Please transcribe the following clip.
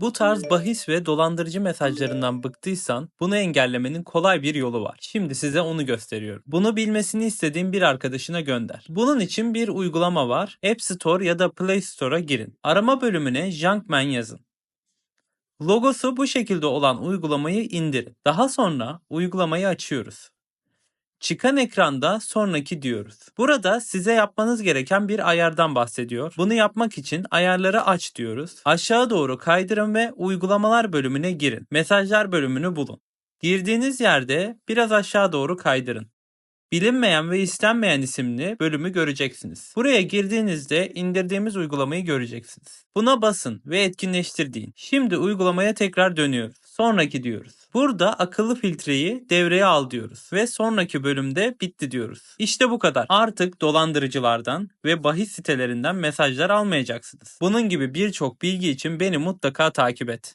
Bu tarz bahis ve dolandırıcı mesajlarından bıktıysan bunu engellemenin kolay bir yolu var. Şimdi size onu gösteriyorum. Bunu bilmesini istediğin bir arkadaşına gönder. Bunun için bir uygulama var. App Store ya da Play Store'a girin. Arama bölümüne Junkman yazın. Logosu bu şekilde olan uygulamayı indirin. Daha sonra uygulamayı açıyoruz. Çıkan ekranda sonraki diyoruz. Burada size yapmanız gereken bir ayardan bahsediyor. Bunu yapmak için ayarları aç diyoruz. Aşağı doğru kaydırın ve uygulamalar bölümüne girin. Mesajlar bölümünü bulun. Girdiğiniz yerde biraz aşağı doğru kaydırın. Bilinmeyen ve istenmeyen isimli bölümü göreceksiniz. Buraya girdiğinizde indirdiğimiz uygulamayı göreceksiniz. Buna basın ve etkinleştir deyin. Şimdi uygulamaya tekrar dönüyoruz. Sonraki diyoruz. Burada akıllı filtreyi devreye al diyoruz ve sonraki bölümde bitti diyoruz. İşte bu kadar. Artık dolandırıcılardan ve bahis sitelerinden mesajlar almayacaksınız. Bunun gibi birçok bilgi için beni mutlaka takip et.